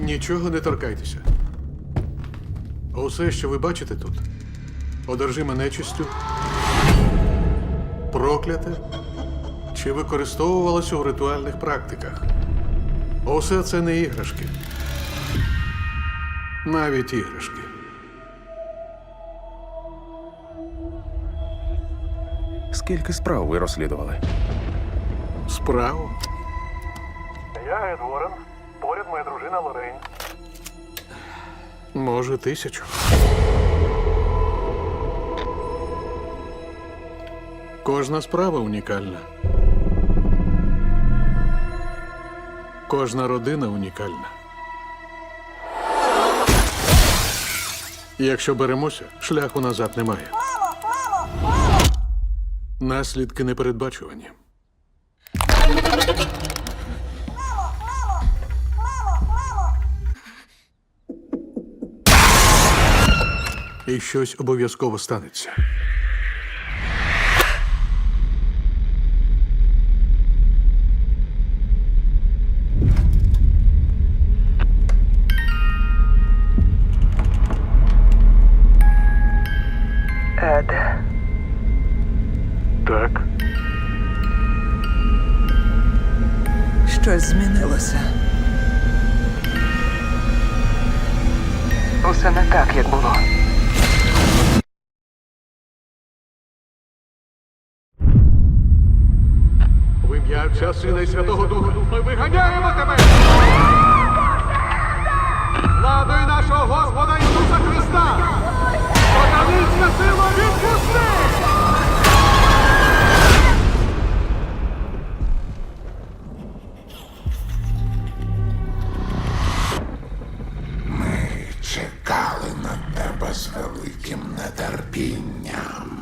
Нічого не торкайтеся. Усе, що ви бачите тут, одержиме нечистю, прокляте чи використовувалося у ритуальних практиках. Усе це не іграшки. Навіть іграшки. Скільки справ ви розслідували? Справу. Я Ед Уоррен. Поряд моя дружина Лорейн. Може, тисячу. Кожна справа унікальна. Кожна родина унікальна. Якщо беремося, шляху назад немає. Наслідки непередбачувані. І щось обов'язково станеться. Ед, Так. щось змінилося. Усе не так, як було. Отця Сина і Святого Духа ми виганяємо тебе! Владою нашого Господа Ісуса Христа! Подавіться сила відпусти! Чекали на тебе з великим нетерпінням.